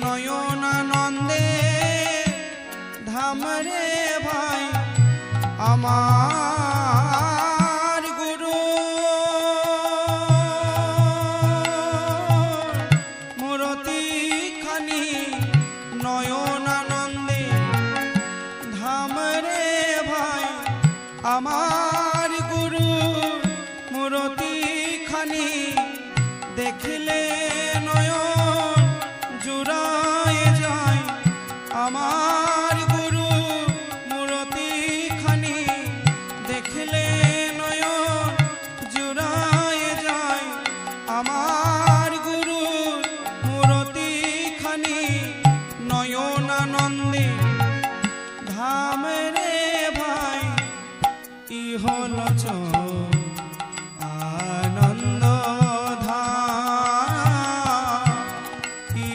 নয়নানন্দে। ধামরে ভাই, আমার গুরু। মূরতি খানি নয়নানন্দে। ধামরে ভাই, আমার গুরু। মূরতি খানি দেখিলে নয়ন নয়নানন্দে ধাম রে ভাই ইহল চল